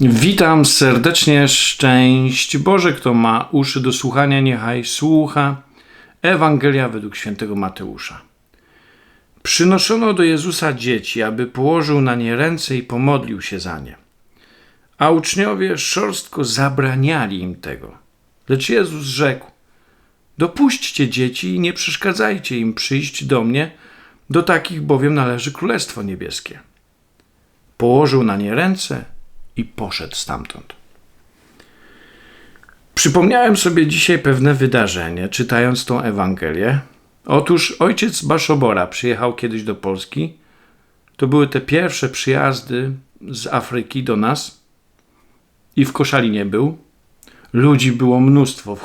Witam serdecznie, szczęść Boże, kto ma uszy do słuchania, niechaj słucha. Ewangelia według świętego Mateusza. Przynoszono do Jezusa dzieci, aby położył na nie ręce i pomodlił się za nie. A uczniowie szorstko zabraniali im tego. Lecz Jezus rzekł: Dopuśćcie dzieci i nie przeszkadzajcie im przyjść do mnie, do takich bowiem należy Królestwo Niebieskie. Położył na nie ręce i poszedł stamtąd. Przypomniałem sobie dzisiaj pewne wydarzenie, czytając tą Ewangelię. Otóż ojciec Baszobora przyjechał kiedyś do Polski. To były te pierwsze przyjazdy z Afryki do nas i w Koszalinie był. Ludzi było mnóstwo.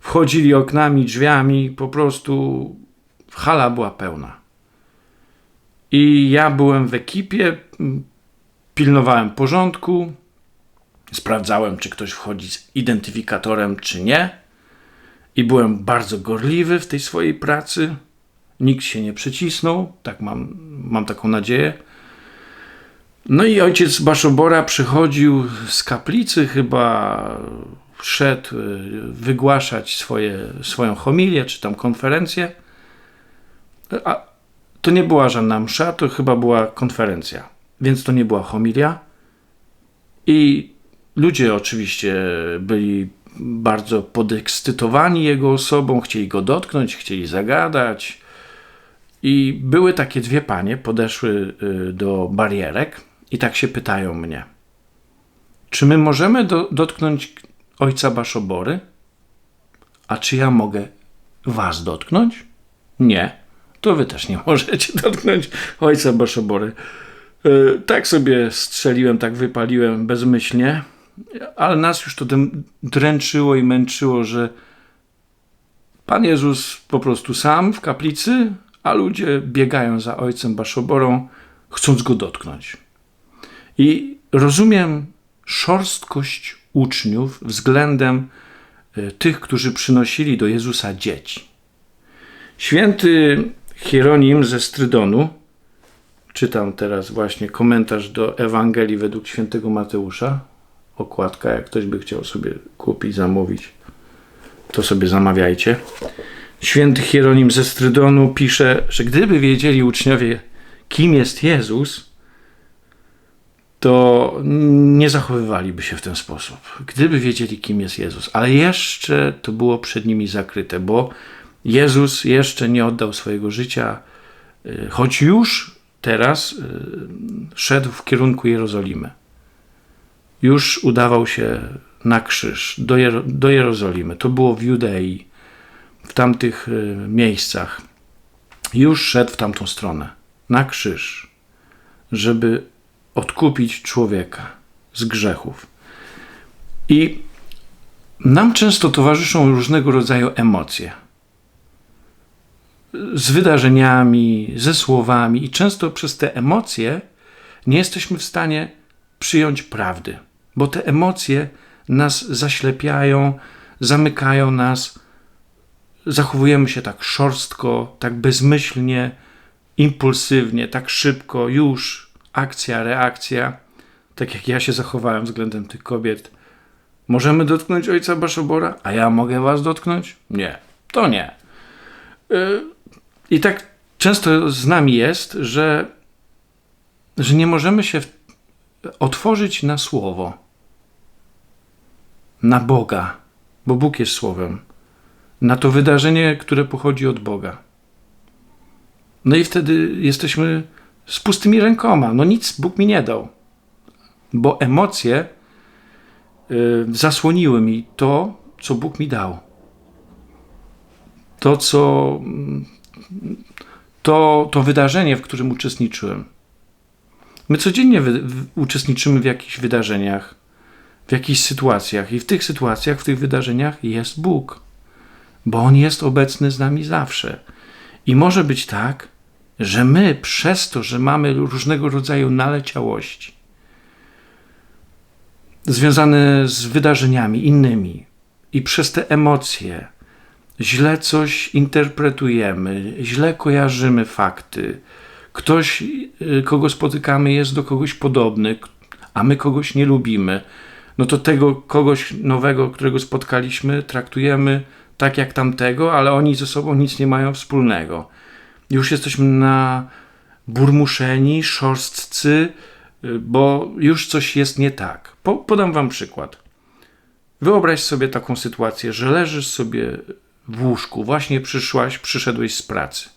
Wchodzili oknami, drzwiami, po prostu hala była pełna. I ja byłem w ekipie, pilnowałem porządku, sprawdzałem, czy ktoś wchodzi z identyfikatorem, czy nie. I byłem bardzo gorliwy w tej swojej pracy. Nikt się nie przycisnął, tak mam, mam taką nadzieję. No i ojciec Baszobora przychodził z kaplicy, chyba szedł y, wygłaszać swoje, swoją homilię, czy tam konferencję. A to nie była żadna msza, to chyba była konferencja więc to nie była homilia. I ludzie oczywiście byli bardzo podekscytowani jego osobą, chcieli go dotknąć, chcieli zagadać. I były takie dwie panie, podeszły y, do barierek i tak się pytają mnie: Czy my możemy do, dotknąć ojca Baszobory? A czy ja mogę was dotknąć? Nie. To wy też nie możecie dotknąć ojca Baszobory. E, tak sobie strzeliłem, tak wypaliłem bezmyślnie, ale nas już to dręczyło i męczyło, że Pan Jezus po prostu sam w kaplicy, a ludzie biegają za ojcem Baszoborą, chcąc go dotknąć. I rozumiem szorstkość uczniów względem e, tych, którzy przynosili do Jezusa dzieci. Święty Hieronim ze Strydonu Czytam teraz właśnie komentarz do Ewangelii według świętego Mateusza. Okładka, jak ktoś by chciał sobie kupić, zamówić, to sobie zamawiajcie. Święty Hieronim ze Strydonu pisze, że gdyby wiedzieli uczniowie, kim jest Jezus, to nie zachowywaliby się w ten sposób. Gdyby wiedzieli, kim jest Jezus, ale jeszcze to było przed nimi zakryte, bo Jezus jeszcze nie oddał swojego życia, y, choć już teraz y, szedł w kierunku Jerozolimy. Już udawał się na krzyż do, Jer do Jerozolimy. To było w Judei, w tamtych y, miejscach. Już szedł w tamtą stronę, na krzyż, żeby odkupić człowieka z grzechów. I nam często towarzyszą różnego rodzaju emocje z wydarzeniami, ze słowami, i często przez te emocje nie jesteśmy w stanie przyjąć prawdy, bo te emocje nas zaślepiają, zamykają nas, zachowujemy się tak szorstko, tak bezmyślnie, impulsywnie, tak szybko, już akcja, reakcja, tak jak ja się zachowałem względem tych kobiet. Możemy dotknąć ojca Baszobora, a ja mogę was dotknąć? Nie, to nie. Y, i tak często z nami jest, że, że nie możemy się otworzyć na słowo, na Boga, bo Bóg jest słowem, na to wydarzenie, które pochodzi od Boga. No i wtedy jesteśmy z pustymi rękoma. No nic Bóg mi nie dał, bo emocje y, zasłoniły mi to, co Bóg mi dał. To, co to, to wydarzenie, w którym uczestniczyłem. My codziennie wy, w, uczestniczymy w jakichś wydarzeniach, w jakichś sytuacjach, i w tych sytuacjach, w tych wydarzeniach jest Bóg, bo On jest obecny z nami zawsze. I może być tak, że my przez to, że mamy różnego rodzaju naleciałości związane z wydarzeniami innymi i przez te emocje, źle coś interpretujemy, źle kojarzymy fakty. Ktoś, y, kogo spotykamy, jest do kogoś podobny, a my kogoś nie lubimy, no to tego kogoś nowego, którego spotkaliśmy, traktujemy tak jak tamtego, ale oni ze sobą nic nie mają wspólnego. Już jesteśmy na burmuszeni, szorstcy, y, bo już coś jest nie tak. Po, podam wam przykład. Wyobraź sobie taką sytuację, że leżysz sobie w łóżku, właśnie przyszłaś, przyszedłeś z pracy.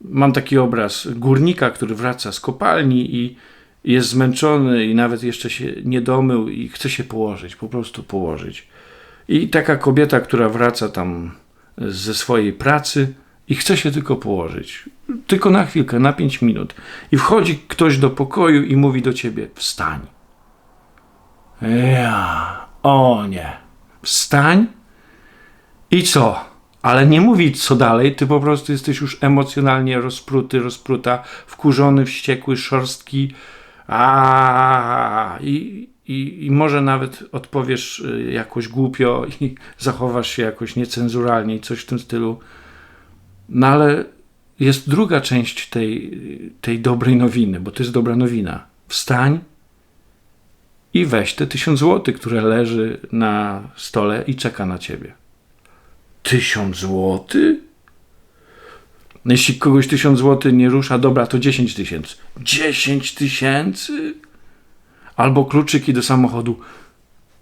Mam taki obraz górnika, który wraca z kopalni i jest zmęczony i nawet jeszcze się nie domył i chce się położyć, po prostu położyć. I taka kobieta, która wraca tam ze swojej pracy i chce się tylko położyć. Tylko na chwilkę, na pięć minut. I wchodzi ktoś do pokoju i mówi do ciebie: Wstań. Ja, o nie. Wstań i co? Ale nie mówi co dalej, ty po prostu jesteś już emocjonalnie rozpruty, rozpruta, wkurzony, wściekły, szorstki. A i, i, i może nawet odpowiesz y, jakoś głupio i zachowasz się jakoś niecenzuralnie i coś w tym stylu. No ale jest druga część tej, tej dobrej nowiny, bo to jest dobra nowina. Wstań i weź te tysiąc złotych, które leży na stole i czeka na ciebie. Tysiąc złotych? No jeśli kogoś tysiąc złotych nie rusza, dobra, to dziesięć tysięcy. Dziesięć tysięcy? Albo kluczyki do samochodu.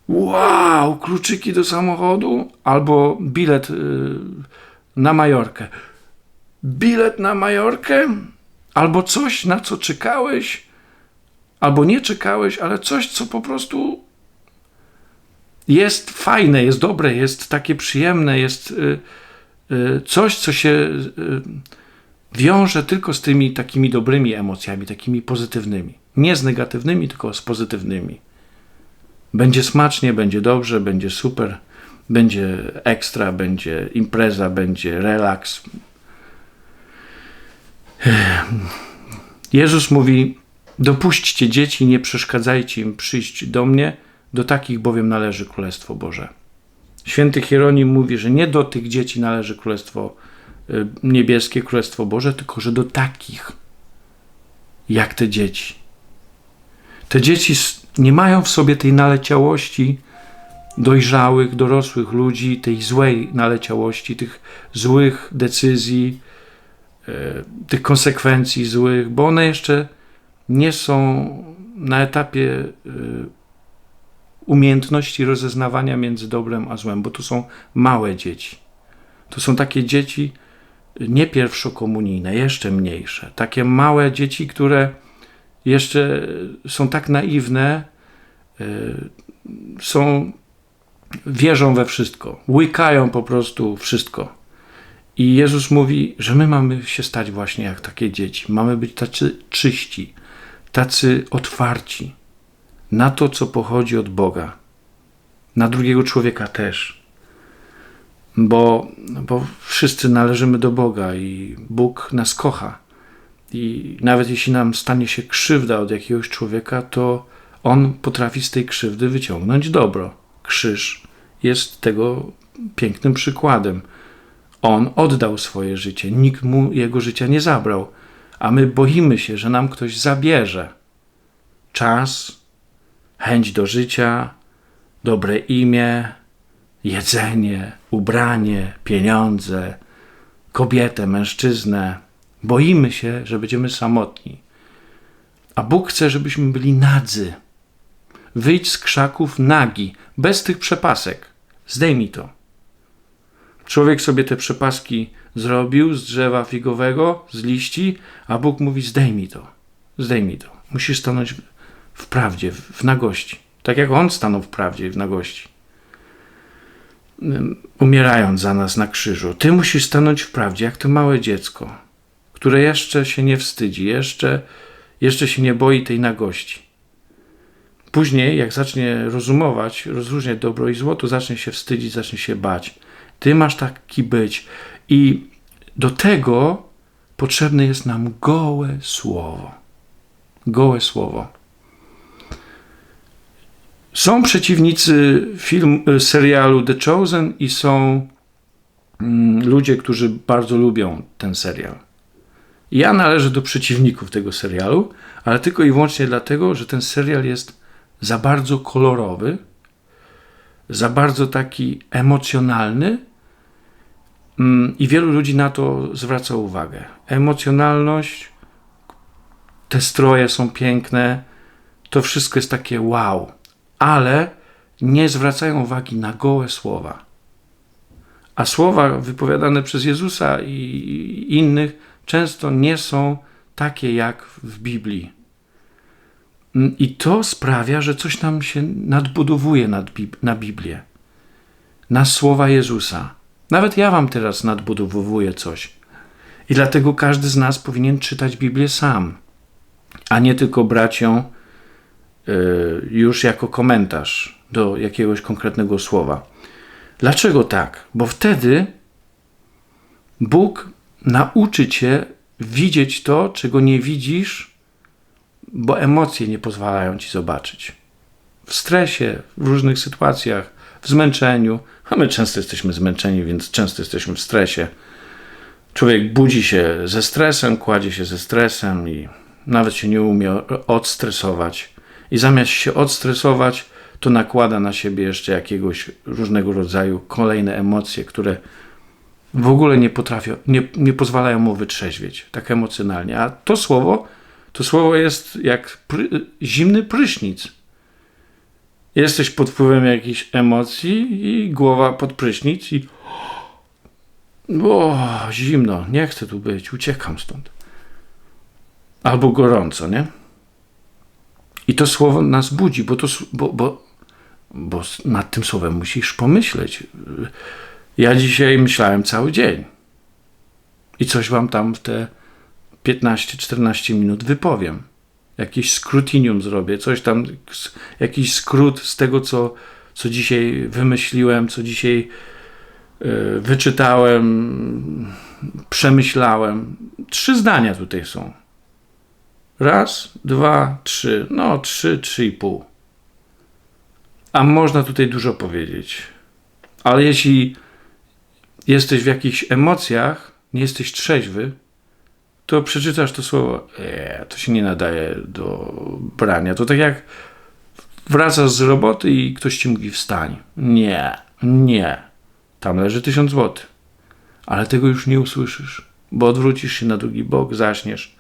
Wow, kluczyki do samochodu? Albo bilet yy, na Majorkę. Bilet na Majorkę? Albo coś, na co czekałeś? Albo nie czekałeś, ale coś, co po prostu jest fajne, jest dobre, jest takie przyjemne, jest y, y, coś, co się y, wiąże tylko z tymi takimi dobrymi emocjami, takimi pozytywnymi. Nie z negatywnymi, tylko z pozytywnymi. Będzie smacznie, będzie dobrze, będzie super, będzie ekstra, będzie impreza, będzie relaks. Jezus mówi: Dopuśćcie dzieci, nie przeszkadzajcie im przyjść do mnie do takich bowiem należy Królestwo Boże. Święty Hieronim mówi, że nie do tych dzieci należy Królestwo y, Niebieskie, Królestwo Boże, tylko że do takich, jak te dzieci. Te dzieci nie mają w sobie tej naleciałości dojrzałych, dorosłych ludzi, tej złej naleciałości, tych złych decyzji, y, tych konsekwencji złych, bo one jeszcze nie są na etapie y, umiejętności rozeznawania między dobrem a złem, bo to są małe dzieci. To są takie dzieci nie pierwszokomunijne, jeszcze mniejsze. Takie małe dzieci, które jeszcze są tak naiwne, y, są, wierzą we wszystko, łykają po prostu wszystko. I Jezus mówi, że my mamy się stać właśnie jak takie dzieci. Mamy być tacy czyści, tacy otwarci na to, co pochodzi od Boga, na drugiego człowieka też. Bo, bo wszyscy należymy do Boga i Bóg nas kocha. I nawet jeśli nam stanie się krzywda od jakiegoś człowieka, to on potrafi z tej krzywdy wyciągnąć dobro. Krzyż jest tego pięknym przykładem. On oddał swoje życie, nikt mu jego życia nie zabrał, a my boimy się, że nam ktoś zabierze czas, chęć do życia, dobre imię, jedzenie, ubranie, pieniądze, kobietę, mężczyznę. Boimy się, że będziemy samotni. A Bóg chce, żebyśmy byli nadzy. Wyjdź z krzaków nagi, bez tych przepasek. Zdejmij to. Człowiek sobie te przepaski zrobił z drzewa figowego, z liści, a Bóg mówi: zdejmij to. Zdejmij to. Musisz stanąć w prawdzie, w nagości. Tak jak On stanął w prawdzie i w nagości. Umierając za nas na krzyżu. Ty musisz stanąć w prawdzie, jak to małe dziecko, które jeszcze się nie wstydzi, jeszcze, jeszcze się nie boi tej nagości. Później, jak zacznie rozumować, rozróżniać dobro i zło, to zacznie się wstydzić, zacznie się bać. Ty masz taki być. I do tego potrzebne jest nam gołe słowo. Gołe słowo. Są przeciwnicy film, e, serialu The Chosen i są mm, ludzie, którzy bardzo lubią ten serial. Ja należę do przeciwników tego serialu, ale tylko i wyłącznie dlatego, że ten serial jest za bardzo kolorowy, za bardzo taki emocjonalny mm, i wielu ludzi na to zwraca uwagę. Emocjonalność, te stroje są piękne, to wszystko jest takie wow, ale nie zwracają uwagi na gołe słowa. A słowa wypowiadane przez Jezusa i innych często nie są takie jak w Biblii. I to sprawia, że coś nam się nadbudowuje nad Bib na Biblię, na słowa Jezusa. Nawet ja wam teraz nadbudowuję coś. I dlatego każdy z nas powinien czytać Biblię sam, a nie tylko brać ją już jako komentarz do jakiegoś konkretnego słowa. Dlaczego tak? Bo wtedy Bóg nauczy cię widzieć to, czego nie widzisz, bo emocje nie pozwalają ci zobaczyć. W stresie, w różnych sytuacjach, w zmęczeniu, a my często jesteśmy zmęczeni, więc często jesteśmy w stresie. Człowiek budzi się ze stresem, kładzie się ze stresem i nawet się nie umie odstresować. I zamiast się odstresować, to nakłada na siebie jeszcze jakiegoś różnego rodzaju kolejne emocje, które w ogóle nie potrafią, nie, nie pozwalają mu wytrzeźwieć tak emocjonalnie. A to słowo, to słowo jest jak pry, zimny prysznic. Jesteś pod wpływem jakichś emocji i głowa pod prysznic i o, zimno, nie chcę tu być, uciekam stąd. Albo gorąco, nie? I to słowo nas budzi, bo, to, bo, bo, bo nad tym słowem musisz pomyśleć. Ja dzisiaj myślałem cały dzień. I coś wam tam w te 15-14 minut wypowiem. Jakiś skrótinium zrobię, coś tam, jakiś skrót z tego, co, co dzisiaj wymyśliłem, co dzisiaj yy, wyczytałem, przemyślałem. Trzy zdania tutaj są. Raz, dwa, trzy. No, trzy, trzy i pół. A można tutaj dużo powiedzieć. Ale jeśli jesteś w jakichś emocjach, nie jesteś trzeźwy, to przeczytasz to słowo, eee, to się nie nadaje do brania. To tak jak wracasz z roboty i ktoś ci mówi wstań. Nie, nie. Tam leży tysiąc złotych. Ale tego już nie usłyszysz, bo odwrócisz się na drugi bok, zaśniesz.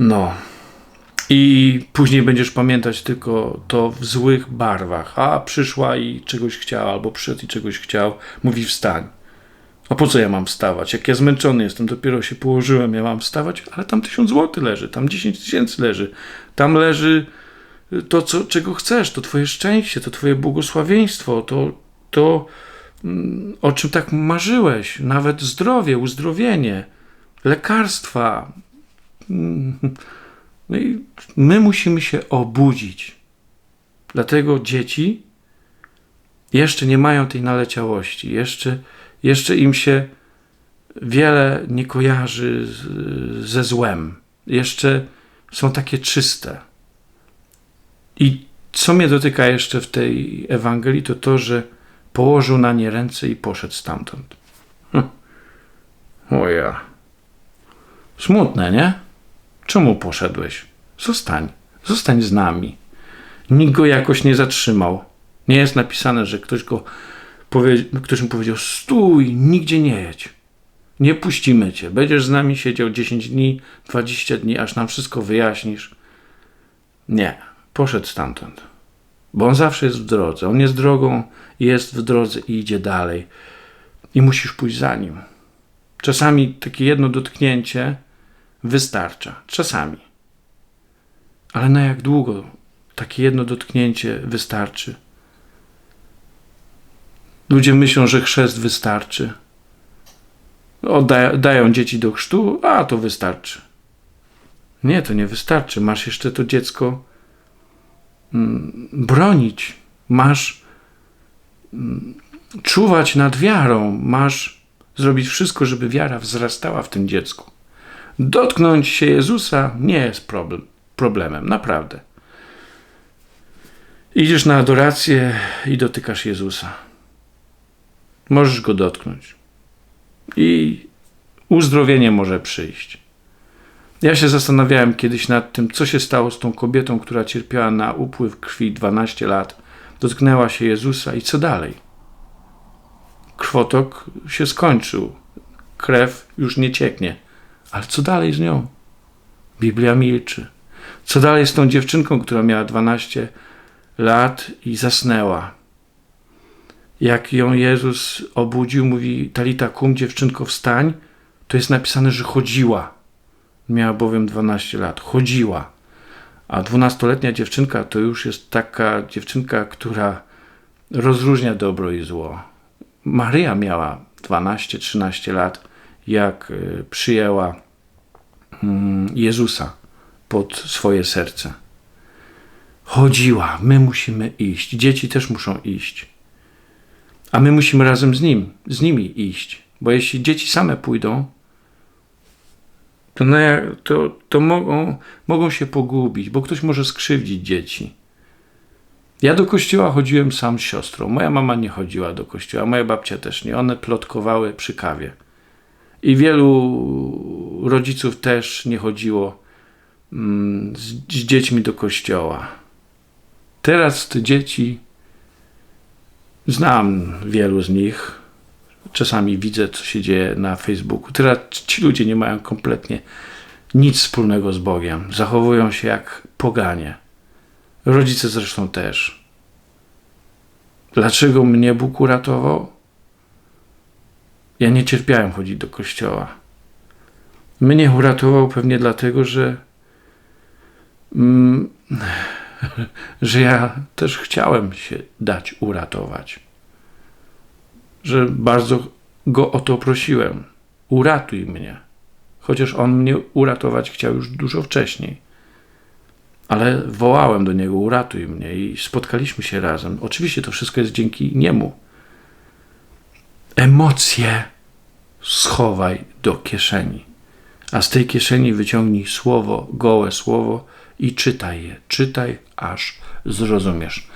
No. I później będziesz pamiętać tylko to w złych barwach. A przyszła i czegoś chciała, albo przyszedł i czegoś chciał, mówi wstań. A po co ja mam wstawać? Jak ja zmęczony jestem, dopiero się położyłem, ja mam wstawać, ale tam tysiąc złotych leży, tam dziesięć tysięcy leży, tam leży to, co, czego chcesz, to twoje szczęście, to twoje błogosławieństwo, to, to mm, o czym tak marzyłeś, nawet zdrowie, uzdrowienie, lekarstwa. No i my musimy się obudzić. Dlatego dzieci jeszcze nie mają tej naleciałości, jeszcze, jeszcze im się wiele nie kojarzy ze złem, jeszcze są takie czyste. I co mnie dotyka jeszcze w tej Ewangelii, to to, że położył na nie ręce i poszedł stamtąd. Hm. O ja. Smutne, nie? Czemu poszedłeś? Zostań, zostań z nami. Nikt go jakoś nie zatrzymał. Nie jest napisane, że ktoś go ktoś mu powiedział: Stój, nigdzie nie jedź. Nie puścimy cię. Będziesz z nami siedział 10 dni, 20 dni, aż nam wszystko wyjaśnisz. Nie, poszedł stamtąd. Bo on zawsze jest w drodze. On jest drogą, jest w drodze i idzie dalej. I musisz pójść za nim. Czasami takie jedno dotknięcie wystarcza. Czasami. Ale na jak długo takie jedno dotknięcie wystarczy? Ludzie myślą, że chrzest wystarczy. Dają dzieci do chrztu, a to wystarczy. Nie, to nie wystarczy. Masz jeszcze to dziecko mm, bronić. Masz mm, czuwać nad wiarą. Masz zrobić wszystko, żeby wiara wzrastała w tym dziecku. Dotknąć się Jezusa nie jest problem, problemem, naprawdę. Idziesz na adorację i dotykasz Jezusa. Możesz go dotknąć. I uzdrowienie może przyjść. Ja się zastanawiałem kiedyś nad tym, co się stało z tą kobietą, która cierpiała na upływ krwi 12 lat, dotknęła się Jezusa i co dalej? Krwotok się skończył, krew już nie cieknie, ale co dalej z nią? Biblia milczy. Co dalej z tą dziewczynką, która miała 12 lat i zasnęła? Jak ją Jezus obudził, mówi Talita kum, dziewczynko wstań, to jest napisane, że chodziła. Miała bowiem 12 lat. Chodziła. A 12-letnia dziewczynka to już jest taka dziewczynka, która rozróżnia dobro i zło. Maryja miała 12-13 lat, jak y, przyjęła mm, Jezusa pod swoje serce. Chodziła, my musimy iść, dzieci też muszą iść. A my musimy razem z nim, z nimi iść, bo jeśli dzieci same pójdą, to, na, to, to mogą, mogą się pogubić, bo ktoś może skrzywdzić dzieci. Ja do kościoła chodziłem sam z siostrą. Moja mama nie chodziła do kościoła, moja babcia też nie. One plotkowały przy kawie. I wielu rodziców też nie chodziło mm, z, z dziećmi do kościoła. Teraz te dzieci, znam wielu z nich, czasami widzę, co się dzieje na Facebooku. Teraz ci ludzie nie mają kompletnie nic wspólnego z Bogiem. Zachowują się jak poganie. Rodzice zresztą też. Dlaczego mnie Bóg uratował? Ja nie cierpiałem chodzić do kościoła. Mnie uratował pewnie dlatego, że, mm, że ja też chciałem się dać uratować. Że bardzo go o to prosiłem. Uratuj mnie. Chociaż on mnie uratować chciał już dużo wcześniej. Ale wołałem do niego, uratuj mnie i spotkaliśmy się razem. Oczywiście to wszystko jest dzięki niemu. Emocje schowaj do kieszeni, a z tej kieszeni wyciągnij słowo, gołe słowo i czytaj je. Czytaj, aż zrozumiesz.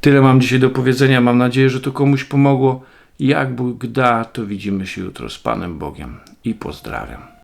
Tyle mam dzisiaj do powiedzenia. Mam nadzieję, że to komuś pomogło. Jak Bóg da, to widzimy się jutro z Panem Bogiem i pozdrawiam.